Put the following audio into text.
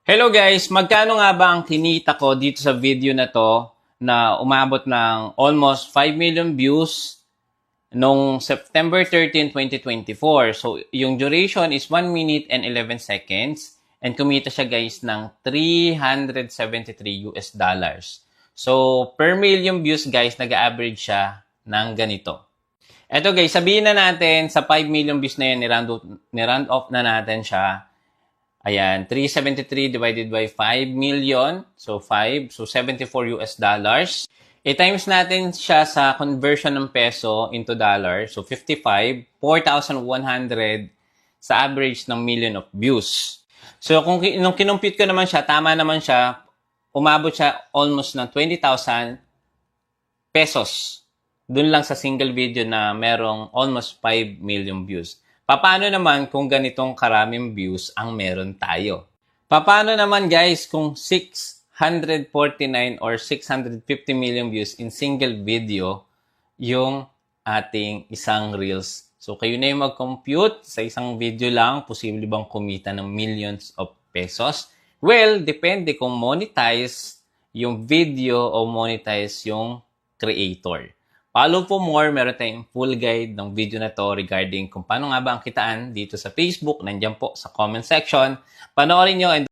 Hello guys, magkano nga ba ang kinita ko dito sa video na to na umabot ng almost 5 million views nung September 13, 2024. So, yung duration is 1 minute and 11 seconds and kumita siya guys ng 373 US dollars. So, per million views guys, nag-average siya ng ganito. Eto guys, sabihin na natin sa 5 million views na yun, ni-round off, ni-round off na natin siya. Ayan, 373 divided by 5 million. So, 5. So, 74 US dollars. I-times natin siya sa conversion ng peso into dollar. So, 55. 4,100 sa average ng million of views. So, kung nung kinumpute ko naman siya, tama naman siya, umabot siya almost ng 20,000 pesos. Doon lang sa single video na merong almost 5 million views. Paano naman kung ganitong karaming views ang meron tayo? Paano naman guys kung 649 or 650 million views in single video yung ating isang reels? So kayo na yung mag-compute sa isang video lang, posible bang kumita ng millions of pesos? Well, depende kung monetize yung video o monetize yung creator. Follow for more, meron tayong full guide ng video na to regarding kung paano nga ba ang kitaan dito sa Facebook. Nandiyan po sa comment section. Panoorin nyo and